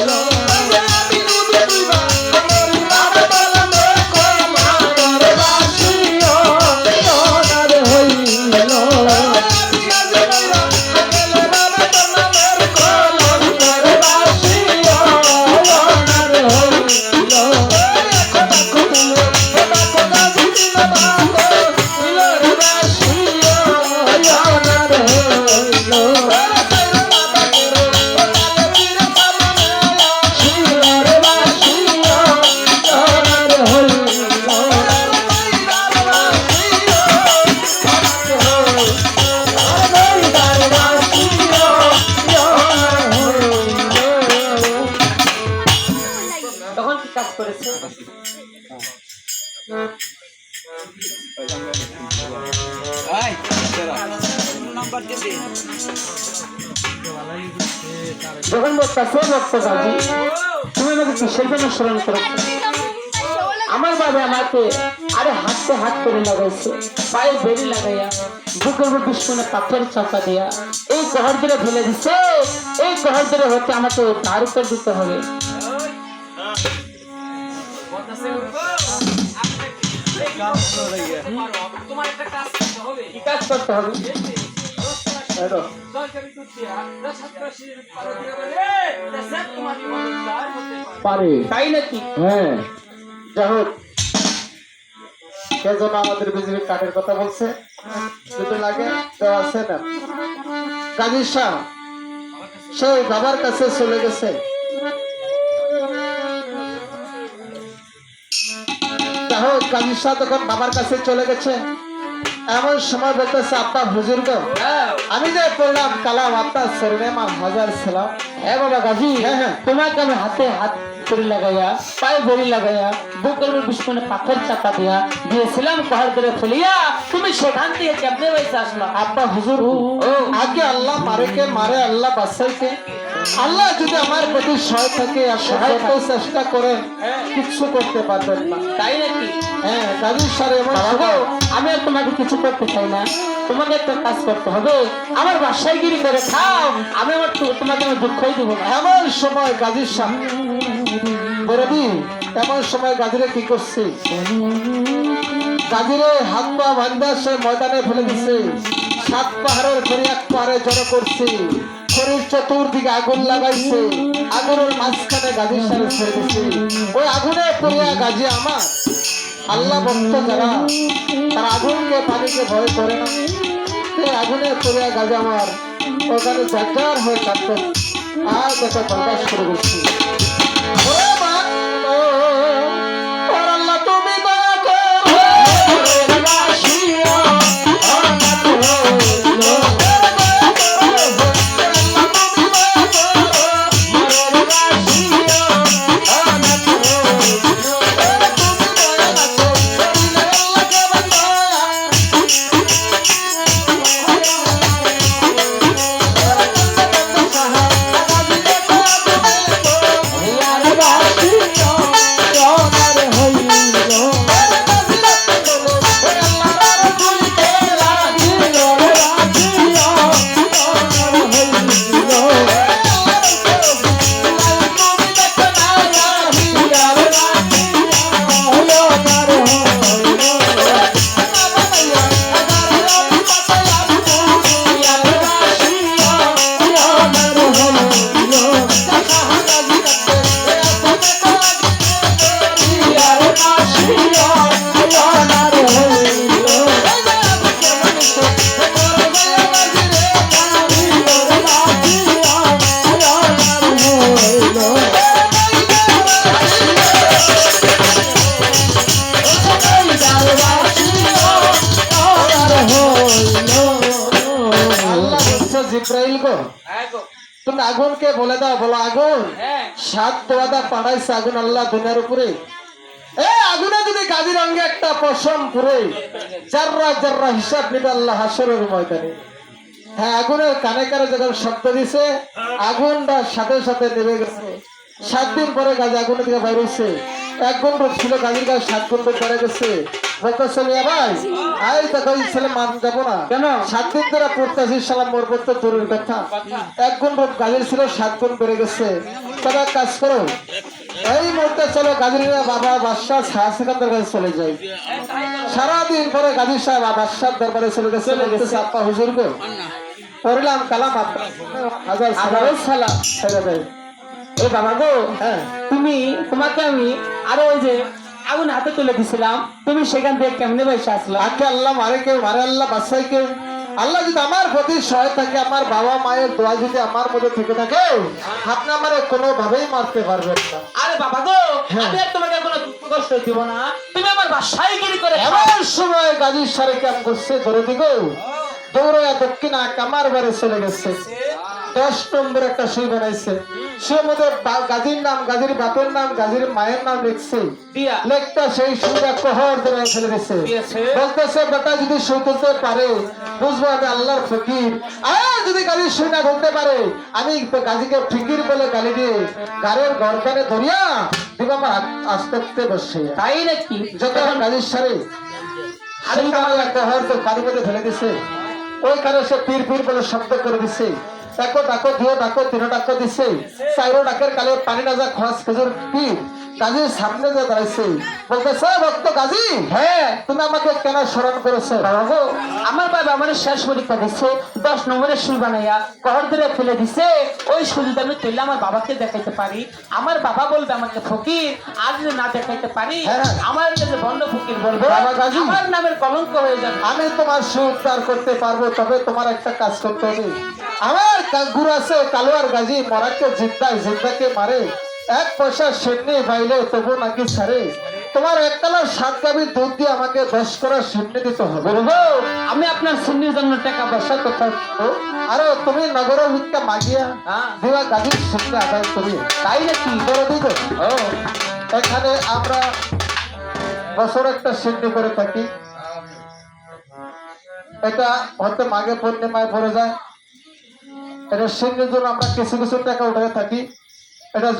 लो আমার বাবা আমাকে আরে হাতে হাত করে লাগাইছে, পায়ে বেরি লাগাইয়া, বুকের উপর পাথর চাপা দিয়া, এই কহর ধরে ফেলে দিছে। এই কহর ধরে হতে আমাকে তার উপর দিতে হবে। তোমার একটা কাজ করতে হবে। কি কাজ করতে হবে? এলো। দরকারি করতে আর সন্ত্রাসীর পারো তাই নাকি? হ্যাঁ। যাই হোক সেজন্য আমাদের বিজেপি কাঠের কথা বলছে। যদি লাগে তো আছে না। কাজী শাহ সেই বাবার কাছে চলে গেছে। হোক কাজী শাহ তখন বাবার কাছে চলে গেছে। এমন সময় বলতেছে আব্বা হুজুর গো আমি যে পড়লাম কালাম আপনার শরীরে মা হাজার ছিলাম হ্যাঁ বাবা গাজী হ্যাঁ, হ্যাঁ। তোমাকে আমি হাতে হাত করে লাগাইয়া পায়ে বেরি লাগাইয়া বুকের দুশ্মনে পাথর চাপা দিয়া দিয়েছিলাম কহর ধরে ফেলিয়া তুমি সেখান থেকে কেমনে বেঁচে আসলো? আব্বা হুজুর আগে আল্লাহ মারেকে মারে আল্লাহ বাসাইকে আল্লাহ যদি আমার প্রতি সহায় থাকে আর সহায় থাকতে চেষ্টা করেন কিছু করতে পারবেন না। তাই নাকি? হ্যাঁ কাজী স্যার এমন আমি আর তোমাকে কিছু করতে চাই না। তোমাকে একটা কাজ করতে হবে। আমার বাসায় গিরি করে খাও। আমি আমার তোমাকে আমি দুঃখই দিব না। এমন সময় গাজীর সামনে বরবি এমন সময় গাজীরে কি করছে? গাজীরে হাত পা বান্ধা সে ময়দানে ফেলে দিছে। সাত পাহাড়ের করে এক পাহাড়ে জড়ো করছে। শরীর চতুর্দিকে আগুন লাগাইছে। আগুনের মাঝখানে গাজীর সারে ছেড়েছে ওই আগুনে পড়িয়া গাজী আমার। আল্লাহ ভক্ত যারা, তারা আগুনকে, পানিকে ভয় করে না। সেই আগুনে পড়িয়া গাজী আমার। ওখানে জাগার হয়ে কাঁদতে আর দেখা প্রকাশ করে দিচ্ছি। তুমি আগুনকে বলে দাও বলো আগুন। হ্যাঁ। সাত দোয়াদা পাঠাইছে আগুন আল্লাহ দুনিয়ার উপরে। এ আগুনে যদি অঙ্গে একটা পশম পুরে জাররা জাররা হিসাব নিবে আল্লাহ হাসরের ময়দানে। হ্যাঁ আগুনের কানে কানে যখন শব্দ দিছে আগুনটা সাথে সাথে নেমে গেছে। সাত দিন পরে গাছ আগুনের দিকে বাইর হয়েছে এক গুণ রোদ ছিল গাছের গাছ সাত গুণ রোদ বেড়ে গেছে বলতেছে মিয়া ভাই আই দেখো এই ছেলে মান যাব না। কেন? সাত দিন ধরে পড়তেছি সালাম মোর পড়তে দূরের কথা। এক গুণ রোদ গাছের ছিল সাত গুণ বেড়ে গেছে। তবে এক কাজ করো এই মুহূর্তে চলো গাজীর বাবা বাদশাহ শাহ কাছে চলে যাই। সারাদিন পরে গাজী সাহেব বাদশাহ দরবারে চলে গেছে আপা হুজুর গো পড়লাম কালাম আপনার হাজার সালাম ছেড়ে দেয় এ বাবা গো হ্যাঁ। তুমি তোমাকে আমি আরও ওই যে আগুন হাতে তুলে দিছিলাম তুমি সেখান থেকে কেমনে আসলা? আগে আল্লাহ মারে কেউ মারে আল্লাহ বাসাই কেউ আল্লাহ যদি আমার প্রতি সহায় থাকে আমার বাবা মায়ের দোয়া যদি আমার মধ্যে থেকে থাকে আপনি আমার মারতে পারবেন না। আরে বাবা গো হ্যাঁ। আমি আর তোমাকে কোনো কষ্ট দিব না। তুমি আমার বাসায় গিরি করে এমন সময় গাজীর সারে কাম করছে ধরে দিগো দক্ষিণা কামার বাড়ি চলে গেছে। দশ নম্বর একটা সুই বানাইছে। সে মধ্যে গাজীর নাম গাজীর বাপের নাম গাজীর মায়ের নাম লিখছে। লেখটা সেই সুদা কহর ধরে ফেলে বলতেছে বেটা যদি তুলতে পারে বুঝব আমি আল্লাহর ফকির। আর যদি না পারে আমি গাজীকে ফিকির বলে গালি দিয়ে গাড়ির গরকানে ধরিয়া দিব আমার আস্তে আস্তে বসে। তাই নাকি? যত গাজীর সারে সেই আমার একটা হর তো মধ্যে ফেলে দিছে। ওই কারণে সে পীর পীর বলে শব্দ করে দিছে। ডাকো ডাকো দিও ডাকো তিনো ডাকো দিছে। চাইরো ডাকের কালে পানি না যা খরচ খেজুর পীর গাজীর সামনে যে দাঁড়াইছে বলতেছে ভক্ত গাজী হ্যাঁ তুমি আমাকে কেন স্মরণ করেছ বাবু আমার বাবা আমার শেষ পরীক্ষা দিচ্ছে দশ নম্বরের সুই বানাইয়া কহর ধরে ফেলে দিছে ওই সুযোগ আমি তুললে আমার বাবাকে দেখাইতে পারি আমার বাবা বলবে আমাকে ফকির আর যদি না দেখাইতে পারি। আমার কাছে বন্ধ ফকির বলবে আমার নামের কলঙ্ক হয়ে যাবে। আমি তোমার সুখ পার করতে পারব তবে তোমার একটা কাজ করতে হবে। আমার গুরু আছে কালোয়ার গাজী মরাকে জিদ্দায় জিদ্দাকে মারে। এক পয়সা সেমনি পাইলে তবু নাকি ছাড়ে। তোমার একতলার সাত গাভীর দুধ দিয়ে আমাকে দশ করা সেমনি দিতে হবে। আমি আপনার সিন্নির জন্য টাকা পয়সা কোথাও পাবো? আরও তুমি নগর ভিক্ষা মাগিয়া হ্যাঁ। দিবা গাজীর সেমনি আদায় করি তাই নাকি করে দিবে? এখানে আমরা বছর একটা সিদ্ধি করে থাকি। এটা হয়তো মাঘে পূর্ণিমায় পড়ে যায়। এটা সঙ্গে জন্য আমরা কিছু কিছু টাকা উঠে থাকি। এটা